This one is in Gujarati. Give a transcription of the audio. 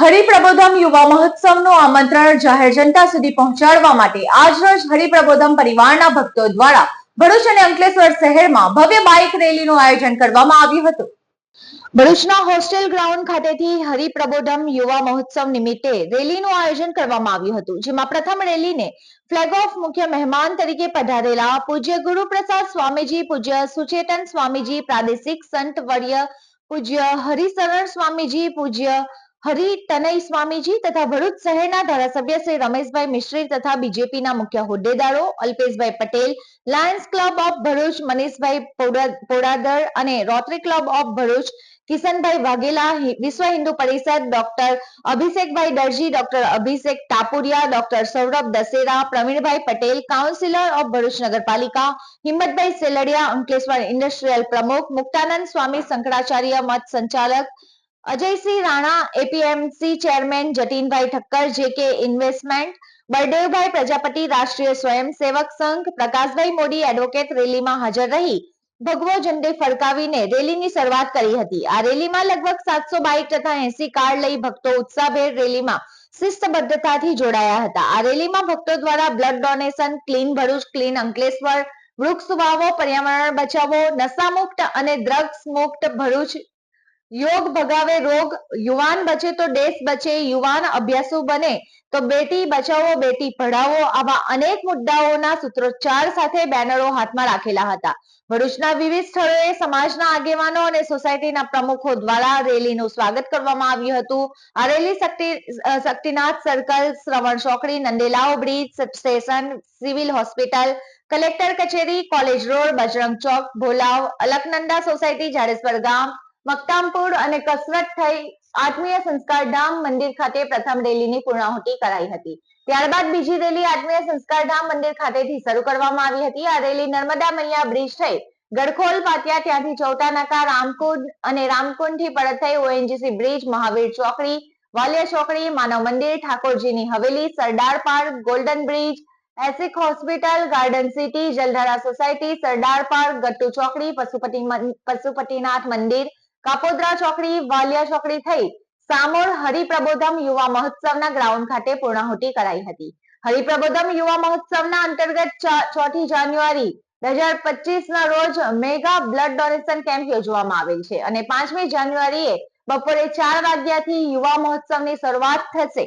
હરિપ્રબોધમ યુવા મહોત્સવનું આમંત્રણ જાહેર જનતા સુધી પહોંચાડવા માટે આજરોજ હરિપ્રબોધમ પરિવારના ભક્તો દ્વારા ભરૂચ અને અંકલેશ્વર શહેરમાં ભવ્ય બાઇક રેલીનું આયોજન કરવામાં આવ્યું હતું. ભરૂચના હોસ્ટેલ ગ્રાઉન્ડ ખાતેથી હરિપ્રબોધમ યુવા મહોત્સવ નિમિત્તે રેલીનું આયોજન કરવામાં આવ્યું હતું, જેમાં પ્રથમ રેલીને ફ્લેગ ઓફ મુખ્ય મહેમાન તરીકે પધારેલા પૂજ્ય ગુરુપ્રસાદ સ્વામીજી, પૂજ્ય સુચેતન સ્વામીજી, પ્રાદેશિક સંત વર્ય, પૂજ્ય હરિશરણ સ્વામીજી, પૂજ્ય હરિ, તનય સ્વામીજી તથા ભરૂચ શહેરના ધારાસભ્ય શ્રી રમેશભાઈ મિશ્રી તથા બીજેપીના મુખ્ય હોદ્દેદારો Alpeshbhai Patel, Lions Club of Bharuch Manishbhai Podadar અને Rotary Club of Bharuch Kishanbhai Vaghela Vishwa Hindu Parishad doctor Abhishekbhai Darji, doctor Abhishek Tapuriya, doctor Saurabh Dashera, Pravinbhai Patel, councillor of Bharuch Nagarpalika, Himmatbhai Seldiya, Ankleshwar industrial પ્રમુખ, મુક્તાનંદ સ્વામી શંકરાચાર્ય મત સંચાલક Ajaysinh Rana, APMC chairman Jatinbhai Thakkar, JK investment, Baldevbhai Prajapati Rashtriya Swayamsevak Sangh, Prakashbhai Modi advocate રેલીમાં હાજર રહી. ભગવો ઝંડે ફરકાવીને રેલીની શરૂઆત કરી હતી. આ રેલીમાં લગભગ સાતસો બાઇક તથા એસી કાર લઈ ભક્તો ઉત્સાહભેર રેલીમાં શિસ્તબદ્ધતાથી જોડાયા હતા. આ રેલીમાં ભક્તો દ્વારા blood donation, clean Bharuch, clean Ankleshwar, વૃક્ષ વાવો, પર્યાવરણ બચાવો, નશામુક્ત અને ડ્રગ્સ મુક્ત ભરૂચ યોગ ભગાવે રોગ, યુવાન બચે તો દેશ બચે, યુવાન અભ્યાસુ બને તો બેટી બચાવો, બેટી પઢાવો આવા અનેક મુદ્દાઓના સૂત્રોચ્ચાર સાથે બેનરો હાથમાં રાખેલા હતા. ભરૂચના વિવિધ સ્થળોએ સમાજના આગેવાનો અને સોસાયટીના પ્રમુખો દ્વારા રેલીનું સ્વાગત કરવામાં આવ્યું હતું. આ રેલી શક્તિ શક્તિનાથ સર્કલ, શ્રવણ ચોકડી, Nandelao bridge, station, civil hospital, collector કચેરી, કોલેજ રોડ, બજરંગ ચોક, ભોલાવ, અલકનંદા સોસાયટી, જાડેશ્વર ગામ મક્તામપુર અને કસરત થઈ આત્મીય સંસ્કાર ધામ મંદિર ખાતે પ્રથમ રેલીની પૂર્ણાહુતિ કરાઈ હતી. ત્યારબાદ બીજી રેલી આત્મીય સંસ્કાર ધામ મંદિર ખાતેથી શરૂ કરવામાં આવી હતી. આ રેલી નર્મદા મૈયા બ્રિજ થઈ ગડખોલ પાટિયા ત્યાંથી ચૌટા નાકા, રામકુંડ અને રામકુંડથી પરત થઈ ઓએનજીસી બ્રિજ, મહાવીર ચોકડી, વાલિયા ચોકડી, માનવ મંદિર, ઠાકોરજીની Haveli, Sardar park, golden bridge, ESIC hospital, garden city, Jaldhara society, Sardar park, Gattu ચોકડી, પશુપતિ પશુપતિનાથ મંદિર કાપોદ્રા ચોકડી, વાલિયા ચોકડી થઈ સામોલ હરિપ્રબોધમ યુવા મહોત્સવના ગ્રાઉન્ડ ખાતે પૂર્ણાહુતિ કરાઈ હતી. હરિપ્રબોધમ યુવા મહોત્સવના અંતર્ગત ચોથી જાન્યુઆરી બે હજાર પચીસ ના રોજ મેગા બ્લડ ડોનેશન કેમ્પ યોજવામાં આવેલ છે અને પાંચમી જાન્યુઆરીએ બપોરે ચાર વાગ્યાથી યુવા મહોત્સવની શરૂઆત થશે.